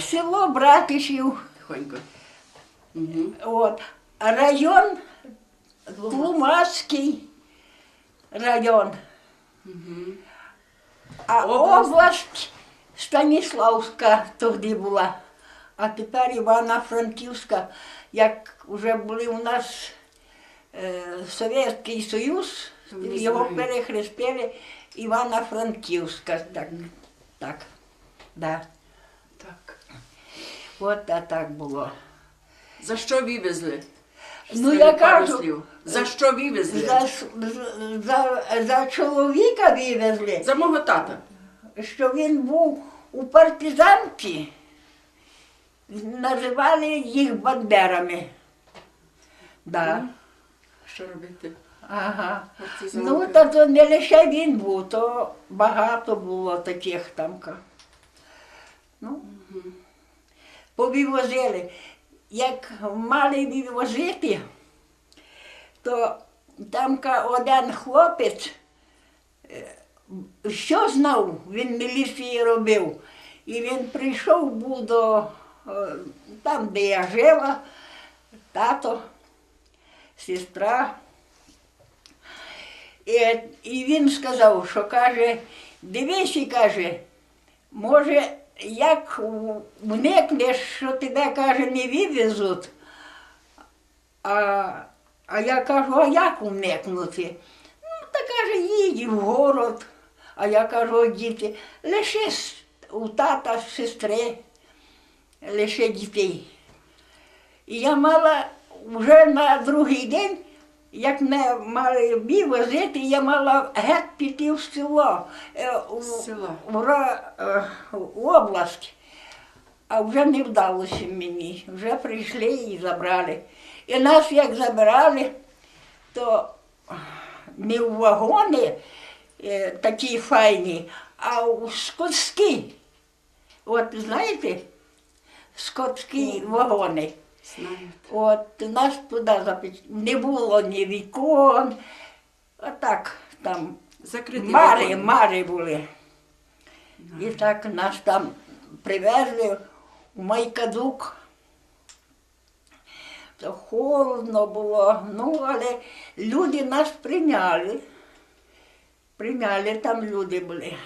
Село Братишів, Тихонько. Угу. от, район Тлумацький район, а Область? область Станіславська тоді була. А тепер Івано-Франківська, як вже були у нас е, Совєтський Союз, Не його знаю. перехрестили Івано-Франківська. Так, так, да. От а так було. За що вивезли? Ну, я пару кажу, слів. За що вивезли? За, с- за, за чоловіка вивезли, За мого тата. що він був у партизанці, називали їх бандерами. Да. Що робити? Ага. Партизанка. Ну, та то не лише він був, то багато було таких там. ка. Ну, повивозили. Як мали вивозити, то там один хлопець, е, що знав, він міліції робив. І він прийшов був до е, там, де я жила, тато, сестра. І, і він сказав, що каже, дивись і каже, може, як уникнеш, що тебе каже, не вивезуть. А, а я кажу, а як уникнути? Ну, та каже, їдь в город. А я кажу, діти, лише у тата, сестри, лише дітей. І я мала вже на другий день, як мене мали вивозити, я мала геть піти в село, е, в, е, в область. А вже не вдалося мені. Вже прийшли і забрали. І нас як забирали, то не в вагони е, такі файні, а у скотські. От знаєте, скотські вагони. От нас туди запіч... не було ні вікон, а так там Закритий мари, вагон. мари були. І так нас там привезли в Майкадук. То холодно було, ну, але люди нас прийняли. Прийняли, там люди були.